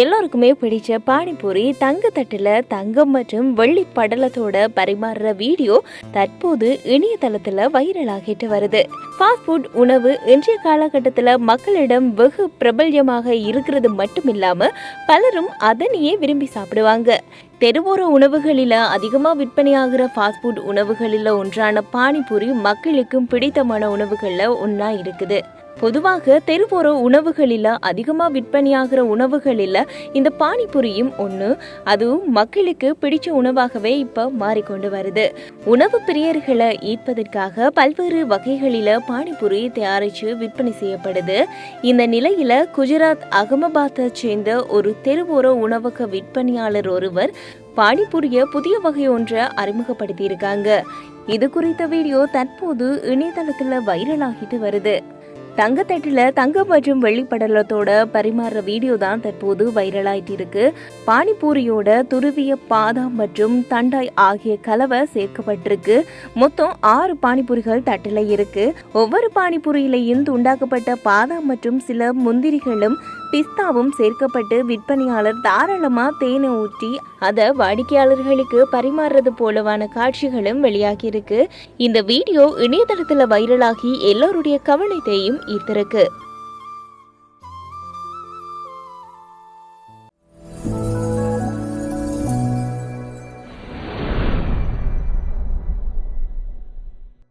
எல்லோருக்குமே பிடிச்ச பானிபூரி தங்கத்தட்டில் தங்கம் மற்றும் வெள்ளி படலத்தோட பரிமாறுற வீடியோ தற்போது இணையதளத்துல வைரலாகிட்டு வருது. ஃபாஸ்ட் ஃபுட் உணவு இன்றைய காலகட்டத்தில் மக்களிடம் வெகு பிரபல்யமாக இருக்கிறது மட்டும் இல்லாமல் பலரும் அதனையே விரும்பி சாப்பிடுவாங்க. தெருவோர உணவுகளில் அதிகமாக விற்பனையாகிற ஃபாஸ்ட் ஃபுட் உணவுகளில் ஒன்றான பானிபூரி மக்களுக்கும் பிடித்தமான உணவுகளில் ஒன்றா இருக்குது. பொதுவாக தெருவோர உணவுகளில் அதிகமாக விற்பனையாகிற உணவுகளில் இந்த பானிபூரியும் ஒன்று அதுவும் மக்களுக்கு பிடிச்ச உணவாகவே இப்போ மாறிக்கொண்டு வருது. உணவு பிரியர்களை ஈர்ப்பதற்காக பல்வேறு வகைகளில் பானிபுரி தயாரித்து விற்பனை செய்யப்படுது. இந்த நிலையில் குஜராத் அகமபாத்தை சேர்ந்த ஒரு தெருவோர உணவக விற்பனையாளர் ஒருவர் பானிபுரிய புதிய வகை ஒன்றை அறிமுகப்படுத்தியிருக்காங்க. இது குறித்த வீடியோ தற்போது இணையதளத்தில் வைரலாகிட்டு வருது. தங்கத்தட்டில் தங்கம் மற்றும் வெள்ளிப்படலத்தோட பரிமாற வீடியோ தான் தற்போது வைரலாயிட்டு இருக்கு பானிபூரியோட துருவிய பாதாம் மற்றும் தண்டாய் ஆகிய கலவை சேர்க்கப்பட்டிருக்கு. மொத்தம் ஆறு பானிபூரிகள் தட்டில் இருக்கு. ஒவ்வொரு பானிபூரியிலையும் துண்டாக்கப்பட்ட பாதாம் மற்றும் சில முந்திரிகளும் பிஸ்தாவும் சேர்க்கப்பட்டு விற்பனையாளர் தாராளமா தேனை ஊற்றி அதை வாடிக்கையாளர்களுக்கு பரிமாறுறது போலவான காட்சிகளும் வெளியாகியிருக்கு. இந்த வீடியோ இணையதளத்தில் வைரலாகி எல்லோருடைய கவனத்தையும் ஈர்த்திருக்கு.